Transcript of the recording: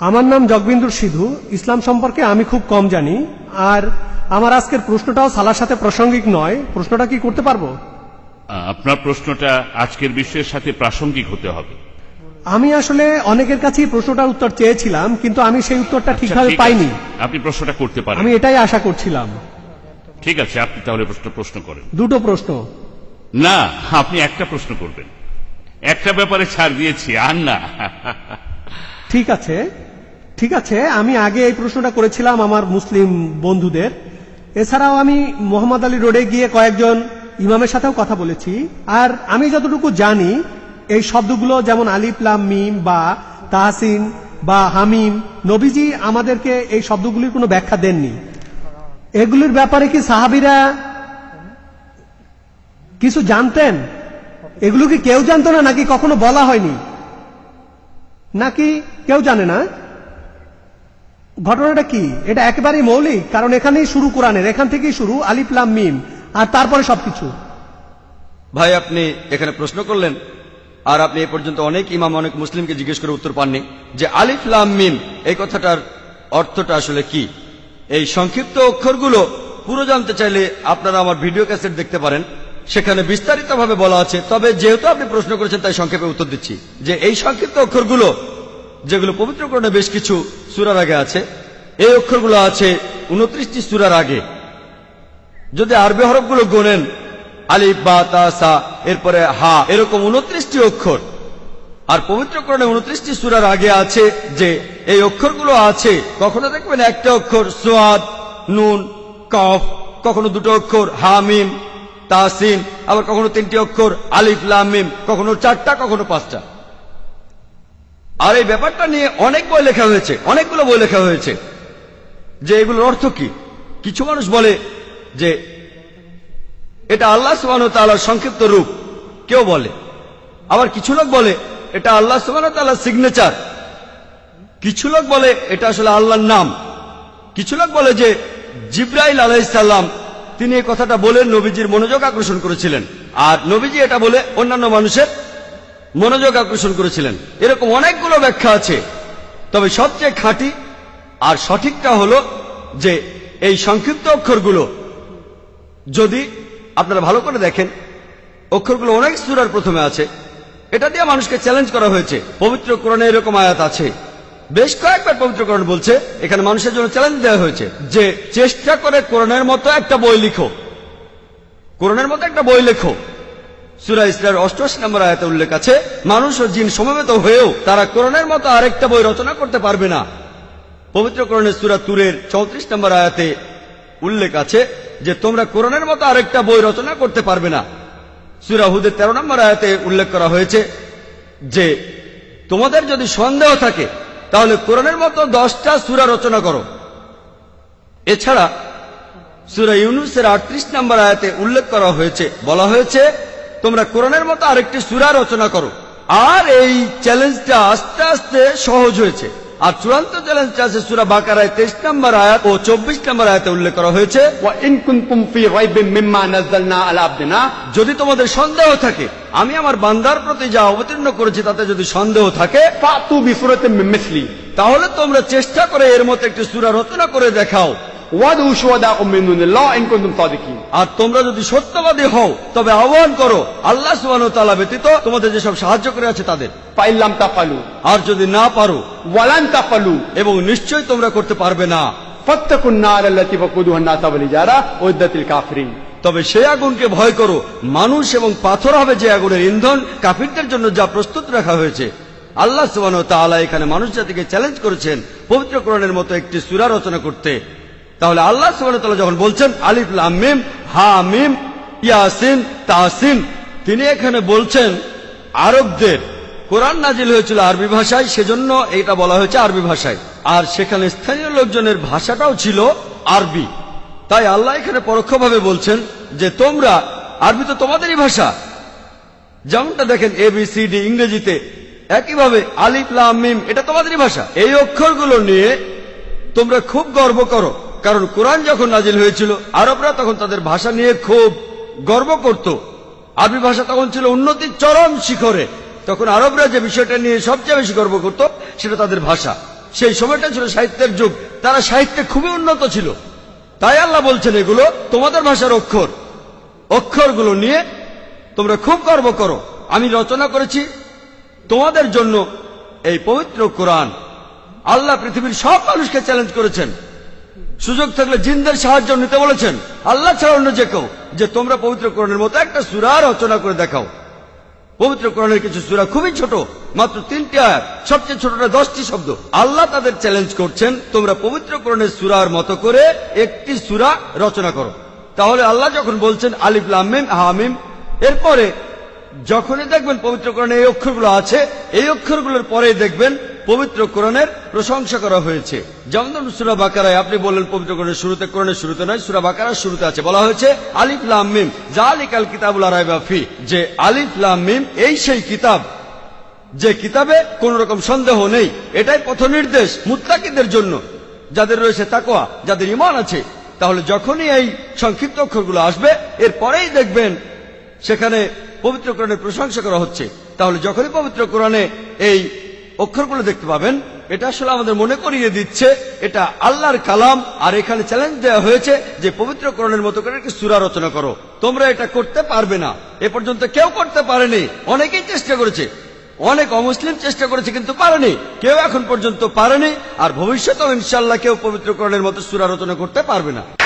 আমার নাম জগবিন্দুর সিধু। ইসলাম সম্পর্কে আমি খুব কম জানি। আর আমার আজকের প্রশ্নটাও সালার সাথে প্রাসঙ্গিক নয়। প্রশ্নটা কি করতে পারব? আপনার প্রশ্নটা আজকের বিশ্বের সাথে প্রাসঙ্গিক হতে হবে। আমি আসলে অনেকের কাছেই প্রশ্নটার উত্তর চেয়েছিলাম কিন্তু আমি সেই উত্তরটা ঠিকভাবে পাইনি। আপনি প্রশ্নটা করতে পারেন। আমি এটাই আশা করছিলাম। ঠিক আছে আপনি তাহলে প্রশ্ন প্রশ্ন করেন। দুটো প্রশ্ন। না আপনি একটা প্রশ্ন করবেন। একটা ব্যাপারে ছাড় দিয়েছি আর না। ঠিক আছে ঠিক আছে, আমি আগে এই প্রশ্নটা করেছিলাম আমার মুসলিম বন্ধুদের। এছাড়াও আমি মোহাম্মদ আলী রোডে গিয়ে কয়েকজন ইমামের সাথেও কথা বলেছি। আর আমি যতটুকু জানি, এই শব্দগুলো যেমন আলিফ, লাম, মিম, বা, তাহসিন, বা, হামিম, নবীজি আমাদেরকে এই শব্দগুলির কোনো ব্যাখ্যা দেননি। এগুলির ব্যাপারে কি সাহাবিরা কিছু জানতেন? এগুলো কি কেউ জানতো না, নাকি কখনো বলা হয়নি? নাকি কেউ জানে না? ঘটনাটা কি? এটা একেবারেই মৌলিক, কারণ এখানেই শুরু কোরআনের, এখান থেকেই শুরু আলিফলাম মিম, আর তারপরে সবকিছু। ভাই, আপনি এখানে প্রশ্ন করলেন, আর আপনি এ পর্যন্ত অনেক ইমাম, অনেক মুসলিমকে জিজ্ঞেস করে উত্তর পাননি, যে আলিফ লাম মিম, এই কথাটার অর্থটা আসলে কি? এই সংক্ষিপ্ত অক্ষরগুলো পুরো জানতে চাইলে আপনারা আমার ভিডিও ক্যাসেট দেখতে পারেন। সেখানে বিস্তারিতভাবে বলা আছে। তবে যেহেতু আপনি প্রশ্ন করেছেন, তাই সংক্ষেপে উত্তর দিচ্ছি। যে এই সংক্ষিপ্ত অক্ষরগুলো, যেগুলো পবিত্রকরণে বেশ কিছু সুরার আগে আছে, এই অক্ষরগুলো আছে উনত্রিশটি সুরার আগে। যদি আরবি হরফগুলো গোনেন, আলিফ, বা, তা, সা, এরপরে হা, এরকম উনত্রিশটি অক্ষর, আর পবিত্রকরণে উনত্রিশটি সুরার আগে আছে যে এই অক্ষরগুলো আছে, কখনো দেখবেন একটা অক্ষর সোয়াদ, নুন, কফ, কখনো দুটো অক্ষর হামিম তাসিন আবার কখনো তিনটি অক্ষর, আলিফ লামিম কখনো চারটা, কখনো পাঁচটা। আর এই ব্যাপারটা নিয়ে অনেক বই লেখা হয়েছে, অনেকগুলো বই লেখা হয়েছে। যে এগুলোর অর্থ কি? কিছু মানুষ বলে যে এটা আল্লাহ সুবাহ তাল্লার সংক্ষিপ্ত রূপ। কেউ বলে। আবার কিছু লোক বলে এটা আল্লাহ সুবাহ তাল্লার সিগনেচার কিছু লোক বলে এটা আসলে আল্লাহর নাম। কিছু লোক বলে যে জিব্রাইল আলাইসাল্লাম তিনি এই কথাটা বলে নবীজির মনোযোগ আকর্ষণ করেছিলেন। আর নবীজি এটা বলে অন্যান্য মানুষের মনোযোগ আকর্ষণ করেছিলেন। এরকম অনেকগুলো ব্যাখ্যা আছে। তবে সবচেয়ে খাঁটি আর সঠিকটা হলো যে এই সংক্ষিপ্ত অক্ষরগুলো যদি আপনারা ভালো করে দেখেন, অক্ষরগুলো অনেক সুরার প্রথমে আছে। এটা দিয়ে মানুষকে চ্যালেঞ্জ করা হয়েছে। পবিত্র কোরআনে এরকম আয়াত আছে। বেশ কয়েকবার পবিত্র কোরআন বলছে, এখানে মানুষের জন্য চ্যালেঞ্জ দেওয়া হয়েছে যে চেষ্টা করে কোরআনের মতো একটা বই লিখো। কোরআনের মতো একটা বই লেখো। সুরা ইসলার অষ্টআশি নম্বর আয়াতে উল্লেখ আছে, মানুষ ও জিন সমবেত হয়েও তারা কোরআনের মতো আরেকটা বই রচনা করতে পারবে না। পবিত্র কোরআনের সুরা তুরের চৌত্রিশ নম্বর আয়াতে উল্লেখ আছে যে তোমরা কোরআনের মতো আরেকটা বই রচনা করতে পারবে না। সুরা হুদের তেরো নম্বর আয়াতে উল্লেখ করা হয়েছে যে তোমাদের যদি সন্দেহ থাকে তাহলে কোরআনের মতো দশটা সুরা রচনা করো। এছাড়া সুরা ইউনুসের আটত্রিশ নম্বর আয়াতে উল্লেখ করা হয়েছে, বলা হয়েছে, তোমরা কোরআনের মতো আরেকটি সুরা রচনা করো। আর এই চ্যালেঞ্জটা আস্তে আস্তে সহজ হয়েছে। আর চূড়ান্ত চ্যালেঞ্জ আছে সুরা বাকারায় তেইশ নম্বর আয়াত ও চব্বিশ নম্বর আয়াতে উল্লেখ করা হয়েছে। যদি তোমাদের সন্দেহ থাকে আমি আমার বান্দার প্রতি যা অবতীর্ণ করেছি তাতে যদি সন্দেহ থাকে তাহলে তোমরা চেষ্টা করে এর মতো একটি সুরা রচনা করে দেখাও। আর তোমরা যদি সত্যবাদী হও তবে আহ্বান করো আল্লাহ ব্যতীত তোমাদের যেসব সাহায্য করে আছে তাদের। পাইলাম তা পালু আর যদি না পারো ওয়ালান তা পালু এবং নিশ্চয় তোমরা করতে পারবে না। তবে সেই আগুনকে ভয় করো মানুষ এবং পাথর হবে যে আগুনের ইন্ধন কাফিরদের জন্য যা প্রস্তুত রাখা হয়েছে। আল্লাহ সুবান তালা এখানে মানুষ জাতিকে চ্যালেঞ্জ করেছেন পবিত্রকরণের মতো একটি সুরা রচনা করতে। তাহলে আল্লাহ সুবাহ যখন বলছেন, আলিফ, লাম, মিম, হা, মিম, ইয়াসিন তাসিন তিনি এখানে বলছেন আরবদের। কোরআন নাজিল হয়েছিল আরবি ভাষায়, সেজন্য এটা বলা হয়েছে আরবি ভাষায়। আর সেখানে স্থানীয় লোকজনের ভাষাটাও ছিল আরবি। তাই আল্লাহ এখানে পরোক্ষভাবে বলছেন যে তোমরা, আরবি তো তোমাদেরই ভাষা। যেমনটা দেখেন এ বি সি ডি ইংরেজিতে, একইভাবে আলিফ, লাম এটা তোমাদেরই ভাষা। এই অক্ষরগুলো নিয়ে তোমরা খুব গর্ব করো। কারণ কোরআন যখন নাজিল হয়েছিল, আরবরা তখন তাদের ভাষা নিয়ে খুব গর্ব করত। আরবি ভাষা তখন ছিল উন্নতির চরম শিখরে। তখন আরবরা যে বিষয়টা নিয়ে সবচেয়ে বেশি গর্ব করত, সেটা তাদের ভাষা। সেই সময়টা ছিল সাহিত্যের যুগ। তারা সাহিত্যে খুবই উন্নত ছিল। তাই আল্লাহ বলছেন, এগুলো তোমাদের ভাষার অক্ষর। অক্ষরগুলো নিয়ে তোমরা খুব গর্ব করো। আমি রচনা করেছি তোমাদের জন্য এই পবিত্র কোরআন। আল্লাহ পৃথিবীর সব মানুষকে চ্যালেঞ্জ করেছেন। সুযোগ থাকলে জিনদের সাহায্য নিতে বলেছেন। আল্লাহ ছাড়া অন্য যে কেউ। যে তোমরা পবিত্র কোরআনের মতো একটা সুরা রচনা করে দেখাও। পবিত্র কোরআনের কিছু সুরা খুবই ছোট, মাত্র তিনটি আয়াত। সবচেয়ে ছোটটা দশটি শব্দ। আল্লাহ তাদের চ্যালেঞ্জ করছেন, তোমরা পবিত্র কোরআনের সুরার মতো করে একটি সুরা রচনা করো। তাহলে আল্লাহ যখন বলছেন, আলিফ লামিম হামিম এরপরে যখনই দেখবেন পবিত্র কোরআনে এই অক্ষরগুলো আছে, এই অক্ষরগুলোর পরেই দেখবেন পবিত্র কোরআনের প্রশংসা করা হয়েছে। যেমন ধরুন সুরা বাকারায় আপনি বললেন পবিত্র কোরআনের শুরুতে কোরআনের শুরুতে নয়, সুরা বাকারার শুরুতে আছে। বলা হয়েছে, আলিফ মিম জালিকাল কিতাবুল আরাইবা ফি, যে আলিফ মিম, এই সেই কিতাব, যে কিতাবে কোন রকম সন্দেহ নেই। এটাই পথ নির্দেশ মুত্তাকিদের জন্য। যাদের রয়েছে তাকোয়া যাদের ইমান আছে, তাহলে যখনই এই সংক্ষিপ্ত অক্ষরগুলো আসবে, এরপরেই দেখবেন সেখানে পবিত্র কোরআনের প্রশংসা করা হচ্ছে। তাহলে যখনই পবিত্র কোরআনে এই অক্ষরগুলো দেখতে পাবেন। এটা আসলে আমাদের মনে করিয়ে দিচ্ছে, এটা আল্লাহর কালাম, আর এখানে চ্যালেঞ্জ দেওয়া হয়েছে যে পবিত্র কোরআনের মতো করে একটি সুরা রচনা করো। তোমরা এটা করতে পারবে না। এ পর্যন্ত কেউ করতে পারেনি। অনেকেই চেষ্টা করেছে। অনেক অমুসলিম চেষ্টা করেছে কিন্তু পারেনি। কেউ এখন পর্যন্ত পারেনি, আর ভবিষ্যতেও ইনশাল্লাহ কেউ পবিত্র কোরআনের মতো সুরা রচনা করতে পারবে না।